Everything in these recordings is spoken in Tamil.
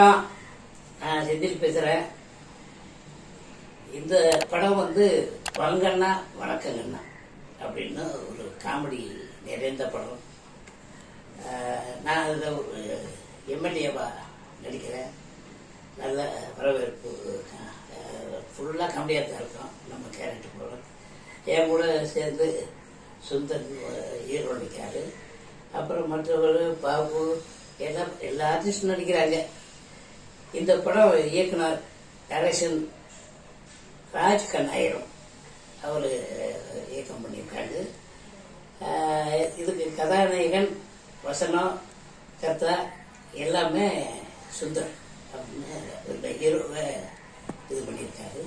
வணக்கம் நான் செந்தில் பேசுகிறேன் இந்த படம் வந்து வங்கண்ணா வணக்கங்கண்ணா அப்படின்னு ஒரு காமெடி நிறைந்த படம். நான் அதில் ஒரு எம்எல்ஏவா நடிக்கிறேன். நல்ல வரவேற்பு ஃபுல்லாக காமெடியாக தான் இருக்கும் நம்ம கேரக்டர் படம் என் கூட சேர்ந்து சுந்தர் ஹீரோ நடிக்காரு அப்புறம் மற்றவர் பாபு எல்லாம் எல்லா ஆர்டிஸ்டும் நடிக்கிறாங்க. இந்த படம் இயக்குனர் டைரக்ஷன் ராஜ் கண்ணாயிரம் அவர் இயக்கம் பண்ணியிருக்காங்க இதுக்கு கதாநாயகன் வசனம் கத்தா எல்லாமே சுந்தர் அப்படின்னு ஹீரோவை இது பண்ணியிருக்காரு.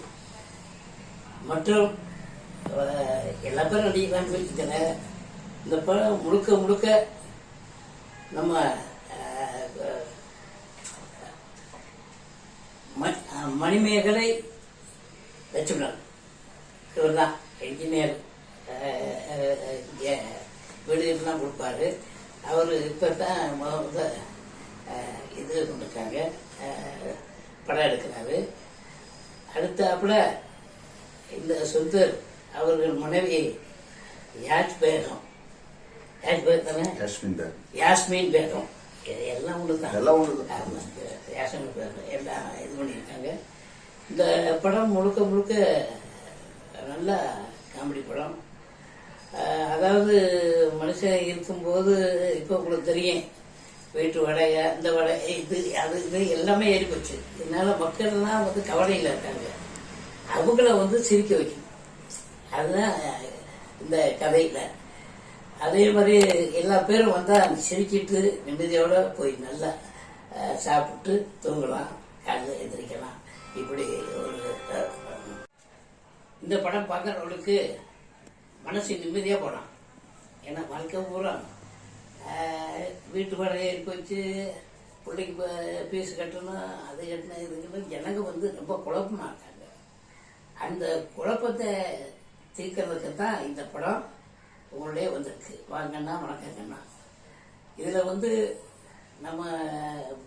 மற்றும் எல்லா பேரும் நடிக்கிறான்னு வச்சுக்கல இந்த படம் முழுக்க முழுக்க நம்ம மணிமேகலை லட்சுமணன் இவர் தான் இன்ஜினியர் வீடுகள்லாம் கொடுப்பாரு. அவர் இப்போ தான் முத இது கொண்டிருக்காங்க படம் எடுக்கிறாரு. அடுத்தாப்புல இந்த சுந்தர் அவர்கள் மனைவி யாஜ் பேகம். யாஜ் பேகம் தானே? யாஸ்மின் பேகம். எல்லாம் ஒன்று தான் எல்லாம் ஒண்ணுதான். ஆமா, யாஸ்மின் பேகம். பண்ணியிருக்காங்க. இந்த படம் முழுக்க முழுக்க நல்ல காமெடி படம். அதாவது மனுஷன் இருக்கும்போது இப்போ உங்களுக்கு தெரியும். வீட்டு வடையை இந்த வடை இது அது இது எல்லாமே ஏறி போச்சு இதனால மக்கள்லாம் வந்து கவலையில் இருக்காங்க. அவங்கள வந்து சிரிக்க வைக்கணும். அதுதான் இந்த கதையில். அதே மாதிரி எல்லா பேரும் வந்தால் சிரிக்கிட்டு நிம்மதியோடு போய் நல்லா சாப்பிட்டு தூங்கலாம். காலையில் எந்திரிக்கலாம். இப்படி ஒரு இந்த படம் பார்க்குறவங்களுக்கு மனசு நிம்மதியாக போகலாம் ஏன்னா வாழ்க்கை பூரா வீட்டு வாடகை இருக்க வச்சு பிள்ளைக்கு ஃபீஸ் கட்டணும் அது கட்டணும் இது ஜனங்க வந்து ரொம்ப குழப்பமா இருக்காங்க. அந்த குழப்பத்தை தீர்க்கறதுக்கு தான் இந்த படம் உங்களே வந்திருக்கு. வாங்கண்ணா வணக்கங்கண்ணா இதில் வந்து நம்ம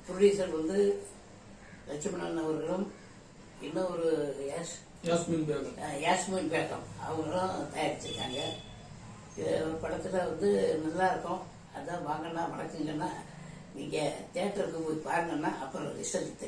ப்ரொடியூசர் வந்து லட்சுமணன் அவர்களும் இன்னும் ஒரு யாஸ் யாஸ்மின் பேகம். யாஸ்மின் பேகம். அவங்களும் தயாரிச்சிருக்காங்க இது படத்தில் வந்து நல்லா இருக்கும் அதான் வாங்கண்ணா வணக்கங்கன்னா நீங்கள் தேட்டருக்கு போய் பாருங்கன்னா அப்புறம் ரிசல்ட்